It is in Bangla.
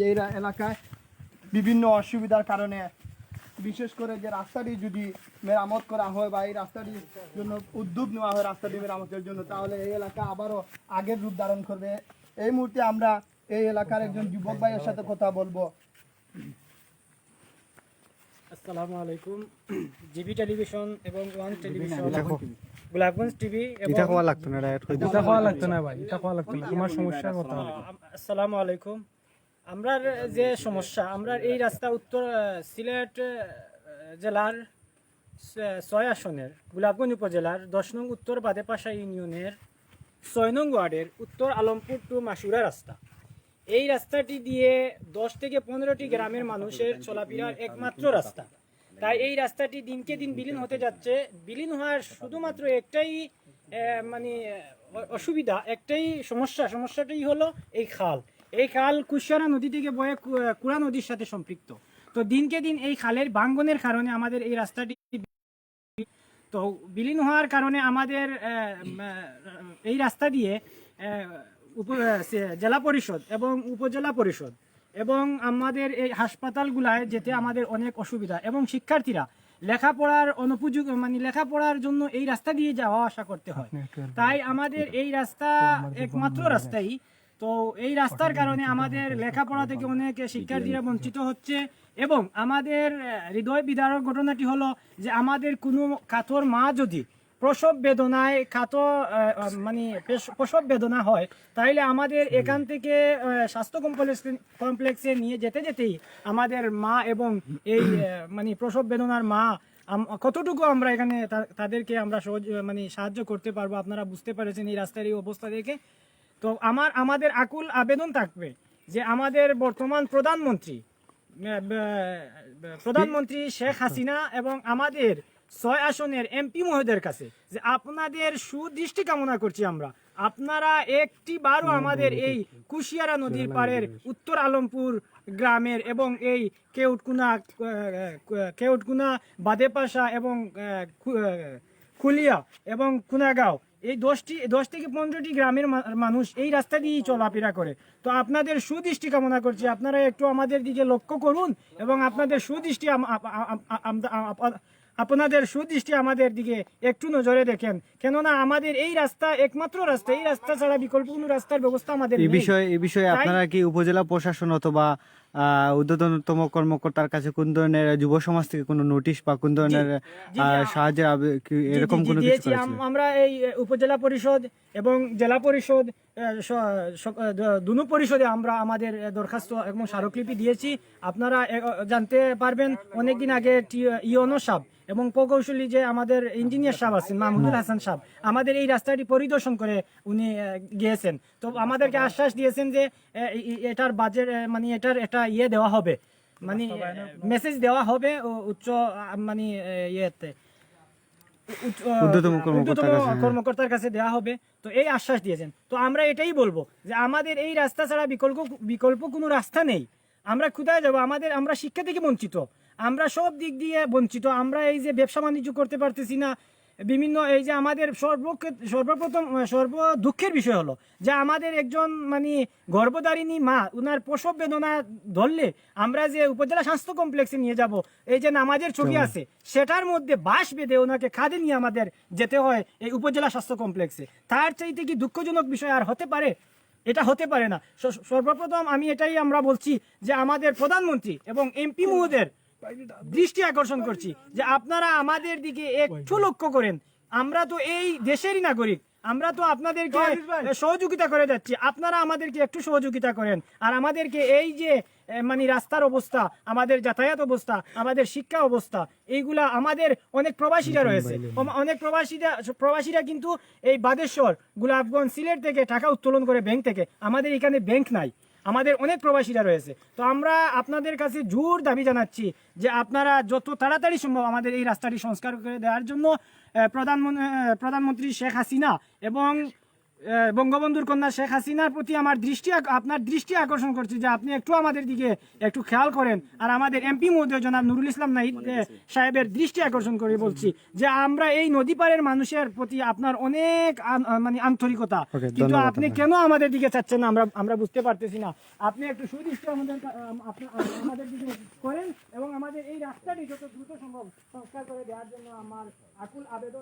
এই এলাকায় বিভিন্ন অসুবিধার কারণে বিশেষ করে যে রাস্তাটি যদি মেরামত করা হয় বা এই রাস্তাটির জন্য উদ্যোগ নেওয়া হয় রাস্তাটি মেরামতের জন্য তাহলে এই এলাকা আবারও আগের রূপ ধারণ করবে। এই মুহূর্তে আমরা এই এলাকার একজন যুবক ভাইয়ের সাথে কথা বলব। আসসালামু আলাইকুম। জিবি টেলিভিশন এবং ওয়ান টেলিভিশন। গোলাপগঞ্জ টিভি এবং এটা খাওয়া লাগতো না এটা খাওয়া লাগতো না ভাই এটা খাওয়া লাগতো না তোমার সমস্যার কথা আসসালামু আলাইকুম। আমরা যে সমস্যা আমরা এই রাস্তা উত্তর সিলেট জেলার ছয় আসনের, গোলাপগঞ্জ উপজেলার দশ নং উত্তর বাদেপাশা ইউনিয়নের ছয় নং ওয়ার্ডের উত্তর আলমপুর টু মাসুরা রাস্তা। এই রাস্তাটি দিয়ে দশ থেকে পনেরোটি গ্রামের মানুষের চলাফেরার একমাত্র রাস্তা। তাই এই রাস্তাটি দিনকে দিন বিলীন হতে যাচ্ছে। বিলীন হওয়ার শুধুমাত্র একটাই মানে অসুবিধা, একটাই সমস্যা সমস্যাটাই হলো এই খাল। এই খাল কুশিয়ারা নদী থেকে বয়ে কুড়া নদীর সাথে সম্পৃক্ত। তো দিনকে দিন এই খালের বাঙ্গনের কারণে আমাদের এই রাস্তাটি তো বিলীন হওয়ার কারণে আমাদের এই রাস্তা দিয়ে জেলা পরিষদ এবং উপজেলা পরিষদ এবং আমাদের এই হাসপাতালগুলায় যেতে আমাদের অনেক অসুবিধা এবং শিক্ষার্থীরা লেখাপড়ার অনুপযোগ মানে লেখাপড়ার জন্য এই রাস্তা দিয়ে যাওয়া আসা করতে হয়। তাই আমাদের এই রাস্তা একমাত্র রাস্তাই তো এই রাস্তার কারণে আমাদের লেখাপড়া থেকে অনেক শিক্ষার্থীরা বঞ্চিত হচ্ছে এবং আমাদের হৃদয় বিদারক ঘটনাটি হলো যে আমাদের কোনো কাতর মা যদি প্রসব বেদনায় আহ, মানে প্রসব বেদনা হয় তাইলে আমাদের এখান থেকে স্বাস্থ্য কমপ্লেক্স কমপ্লেক্সে নিয়ে যেতে যেতেই আমাদের মা এবং এই মানে প্রসব বেদনার মা কতটুকু আমরা এখানে তাদেরকে আমরা সহজ মানে সাহায্য করতে পারব আপনারা বুঝতে পেরেছেন এই রাস্তার এই অবস্থা দেখে। তো আমার, আমাদের আকুল আবেদন থাকবে যে আমাদের বর্তমান প্রধানমন্ত্রী প্রধানমন্ত্রী শেখ হাসিনা এবং আমাদের ছয় আসনের এমপি মহোদয়ের কাছে যে আপনাদের সুদৃষ্টি কামনা করছি আমরা। আপনারা একটি বারও আমাদের এই কুশিয়ারা নদীর পাড়ের উত্তর আলমপুর গ্রামের এবং এই কেউটকুনা কেউটকুনা, বাদেপাশা এবং খুলিয়া এবং কুনাগাঁও এই দশটি দশ থেকে পনেরোটি গ্রামের মানুষ এই রাস্তা দিয়েই চলাফেরা করে। তো আপনাদের সুদৃষ্টি কামনা করছি। আপনারা একটু আমাদের দিকে লক্ষ্য করুন এবং আপনাদের সুদৃষ্টি আপনাদের সুদৃষ্টি আমাদের দিকে একটু নজরে দেখেন। কেননা আমাদের এই রাস্তা একমাত্র রাস্তা এই রাস্তা ছাড়া বিকল্প কোনো রাস্তার ব্যবস্থা আমাদের এই বিষয়ে এই বিষয়ে আপনারা কি উপজেলা প্রশাসন অথবা ঊর্ধ্বতনতম কর্মকর্তার কাছে কোন ধরনের যুব সমাজ থেকে কোনো নোটিশ বা কোন ধরনের সাহায্যের এরকম কোনো কিছু আমরা এই উপজেলা পরিষদ এবং জেলা পরিষদ দুনো পরিষদে আমরা আমাদের দরখাস্ত এবং স্মারকলিপি দিয়েছি। আপনারা জানতে পারবেন অনেকদিন আগে ইয়নো সাহেব এবং প্রকৌশলী যে আমাদের ইঞ্জিনিয়ার সাহেব আছেন মাহমুদুল হাসান সাহেব আমাদের এই রাস্তাটি পরিদর্শন করে উনি গিয়েছেন। তো আমাদেরকে আশ্বাস দিয়েছেন যে এটার বাজেট মানে এটার একটা ইয়ে দেওয়া হবে। মানে মেসেজ দেওয়া হবে ও উচ্চ মানে ইয়েতে। কর্মকর্তার কাছে দেওয়া হবে। তো এই আশ্বাস দিয়েছেন। তো আমরা এটাই বলব যে আমাদের এই রাস্তা ছাড়া বিকল্প বিকল্প কোনো রাস্তা নেই। আমরা কোথায় যাব? আমাদের আমরা শিক্ষা থেকে বঞ্চিত। আমরা সব দিক দিয়ে বঞ্চিত। আমরা এই যে ব্যবসা বাণিজ্য করতে পারতেছি না বিভিন্ন এই যে আমাদের সর্ব সর্বপ্রথম সর্ব দুঃখের বিষয় হলো যে আমাদের একজন মানে গর্ভধারিণী মা উনার প্রসব বেদনা ধরলে আমরা যে উপজেলা স্বাস্থ্য কমপ্লেক্সে নিয়ে যাব এই যে নামাজের ছবি আছে সেটার মধ্যে বাঁশ বেঁধে ওনাকে খাদে নিয়ে আমাদের যেতে হয় এই উপজেলা স্বাস্থ্য কমপ্লেক্সে। তার চাইতে কি দুঃখজনক বিষয় আর হতে পারে? এটা হতে পারে না। সর্বপ্রথম আমি এটাই আমরা বলছি যে আমাদের প্রধানমন্ত্রী এবং এমপি মহোদয়ের দৃষ্টি আকর্ষণ করছি যে আপনারা আমাদের দিকে একটু লক্ষ্য করেন। আমরা তো এই দেশেরই নাগরিক। আমরা তো আপনাদেরকে সহযোগিতা করে যাচ্ছি। আপনারা আমাদেরকে একটু সহযোগিতা করেন। আর আমাদেরকে এই যে মানে রাস্তার অবস্থা আমাদের যাতায়াত অবস্থা আমাদের শিক্ষা অবস্থা এইগুলা আমাদের অনেক প্রবাসীরা রয়েছে। অনেক প্রবাসীরা প্রবাসীরা কিন্তু এই বাদেশ্বর গোলাপগঞ্জ সিলেট থেকে টাকা উত্তোলন করে ব্যাংক থেকে। আমাদের এখানে ব্যাংক নাই। আমাদের অনেক প্রবাসীরা রয়েছে। তো আমরা আপনাদের কাছে জোর দাবি জানাচ্ছি যে আপনারা যত তাড়াতাড়ি সম্ভব আমাদের এই রাস্তাটি সংস্কার করে দেওয়ার জন্য প্রধানমন্ত্রী প্রধানমন্ত্রী শেখ হাসিনা এবং বঙ্গবন্ধুর কন্যা শেখ হাসিনার প্রতি আমার দৃষ্টি আপনার দৃষ্টি আকর্ষণ করছি যে আপনি একটু আমাদের দিকে একটু খেয়াল করেন। আর আমাদের এমপি মহোদয় জনাব নুরুল ইসলাম নাহিদ সাহেবের দৃষ্টি আকর্ষণ করে বলছি যে আমরা এই নদী পাড়ের মানুষের প্রতি আপনার অনেক মানে আন্তরিকতা। কিন্তু আপনি কেন আমাদের দিকে চাচ্ছেন আমরা আমরা বুঝতে পারতেছি না। আপনি একটু সুদৃষ্টি আমাদের আমাদের দিকে করেন এবং আমাদের এই রাস্তাটি যত দ্রুত সম্ভব সংস্কার করে দেওয়ার জন্য আমার আকুল আবেদন